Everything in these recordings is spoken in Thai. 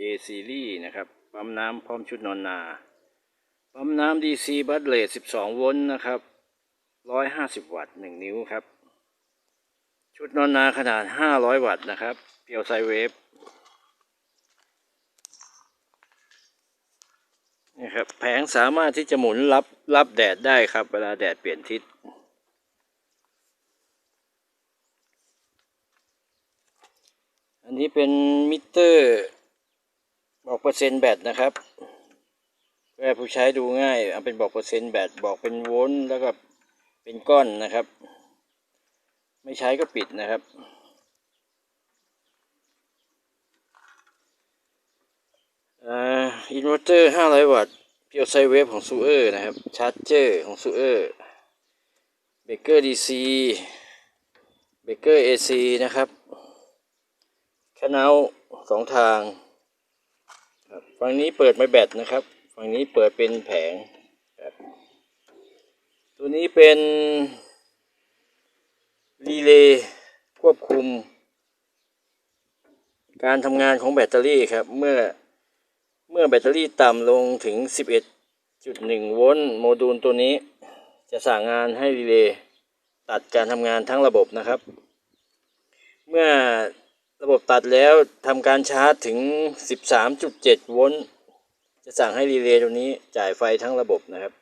A Series นะครับ ปั๊มน้ำพร้อมชุดนอนนา ปั๊มน้ำ DC บัตเลท12 โวลต์นะครับ 150 วัตต์ 1 นิ้วครับ ชุดนอนนาขนาด 500 วัตต์นะครับเพียวไซเวฟนี่ครับแผงสามารถที่จะหมุนรับรับแดดได้ครับ เวลาแดดเปลี่ยนทิศอันนี้เป็นมิเตอร์ บอกเปอร์เซ็นต์แบตนะครับเพื่อผู้ใช้ดูง่ายเอาเป็นบอกเปอร์เซ็นต์แบตบอกเป็นโวลต์แล้วก็เป็นก้อนนะครับ ไม่ใช้ก็ปิดนะครับอ่าอินเวอร์เตอร์500 วัตต์เพียวไซเวฟของซูเออร์นะครับชาร์จเจอร์ของซูเออร์เบเกอร์ดีซีเบเกอร์เอซีนะครับแคนเอาสองทาง ฝั่งนี้เปิดไม่แบตนะครับ ฝั่งนี้เปิดเป็นแผงครับตัวนี้เป็นรีเลย์ควบคุม การทำงานของแบตเตอรี่ครับ เมื่อเมื่อแบตเตอรี่ต่ำลงถึง 11.1 โวลต์โมดูลตัวนี้ จะสั่งงานให้รีเลย์ตัดการทำงานทั้งระบบนะครับ เมื่อ ระบบตัดแล้วทำการชาร์จถึง 13.7 โวลต์ จะสั่งให้รีเลย์ตัวนี้จ่ายไฟทั้งระบบนะครับ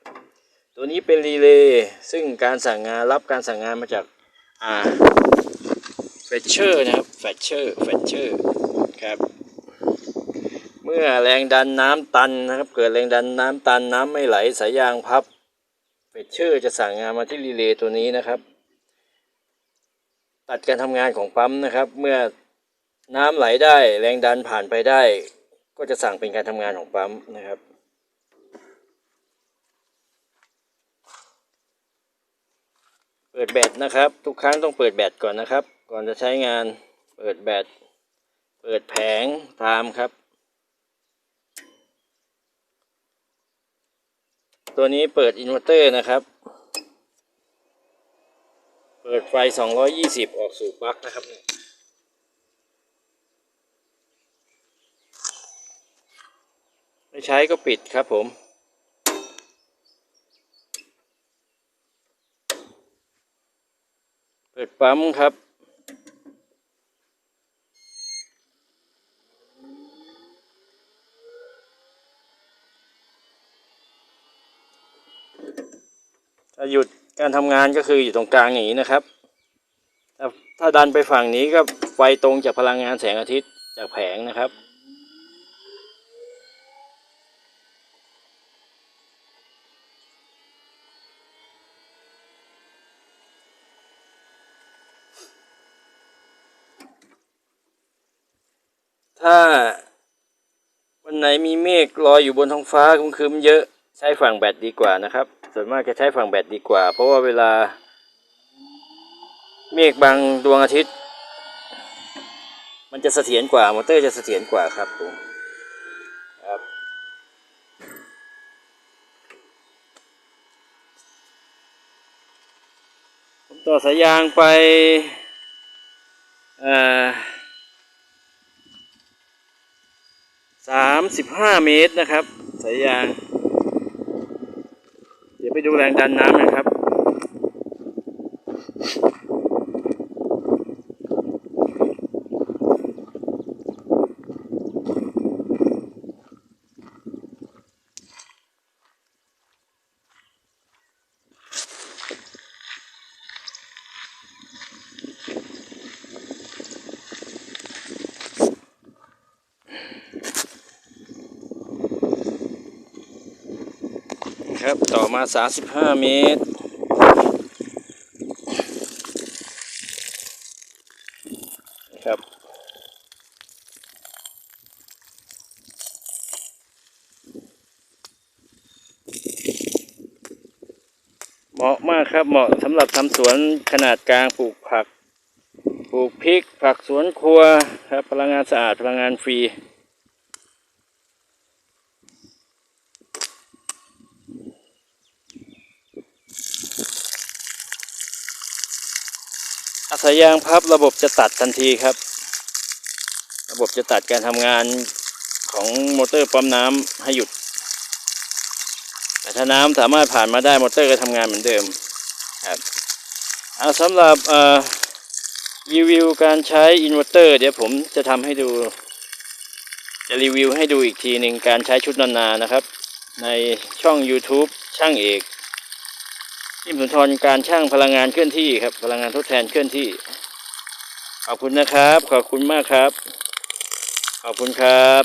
ตัวนี้เป็นรีเลย์ซึ่งการสั่งงานรับการสั่งงานมาจากอ่าแฟชเชอร์นะครับแฟชเชอร์แฟชเชอร์ครับ เมื่อแรงดันน้ำตันนะครับ เกิดแรงดันน้ำตันน้ำไม่ไหลสายยางพับแฟชเชอร์จะสั่งงานมาที่รีเลย์ตัวนี้นะครับ ตัดการทำงานของปั๊มนะครับ เมื่อ น้ำไหลได้แรงดันผ่านไปได้ ก็จะสั่งเป็นการทำงานของปั๊มนะครับ เปิดแบตนะครับ ทุกครั้งต้องเปิดแบตก่อนนะครับ ก่อนจะใช้งานเปิดแบตเปิดแผงตามครับ ตัวนี้เปิดอินเวอร์เตอร์นะครับ เปิดไฟ 220 ออกสู่ปลั๊กนะครับ ไม่ ใช้ก็ปิดครับผม เปิดปั๊มครับถ้าหยุดการทำงานก็คืออยู่ตรงกลางอย่างนี้นะครับ ถ้าถ้าดันไปฝั่งนี้ก็ไฟตรงจากพลังงานแสงอาทิตย์จากแผงนะครับ ถ้า วันไหนมีเมฆลอยอยู่บนท้องฟ้าครึ้มๆเยอะใช้ฝั่งแบตดีกว่านะครับ ส่วนมากจะใช้ฝั่งแบตดีกว่า เพราะว่าเวลา เมฆบางดวงอาทิตย์ มันจะเสถียรกว่ามอเตอร์จะเสถียรกว่าครับผมครับผมต่อสายยางไปเอ่อสา มสิบห้าเมตรนะครับสายยาง เดี๋ยวไปดูแรงดันน้ำนะครับ ครับ ต่อมา 35 เมตร ครับ เหมาะมากครับเหมาะสำหรับทำสวนขนาดกลางปลูกผัก ปลูกพริก ผักสวนครัวครับ พลังงานสะอาด พลังงานฟรี อาศัยยางพับระบบจะตัดทันทีครับ ระบบจะตัดการทำงานของมอเตอร์ปั๊มน้ำให้หยุด แต่ถ้าน้ำสามารถผ่านมาได้มอเตอร์ก็ทำงานเหมือนเดิมครับเอาสำหรับอ่อรีวิวการใช้อินเวอร์เตอร์เดี๋ยวผมจะทำให้ดู จะรีวิวให้ดูอีกทีหนึ่งการใช้ชุดนานานะครับ ในช่อง YouTube ช่างเอก ทิมสุนทรการช่างพลังงานเคลื่อนที่ครับ พลังงานทดแทนเคลื่อนที่ ขอบคุณนะครับ ขอบคุณมากครับ ขอบคุณครับ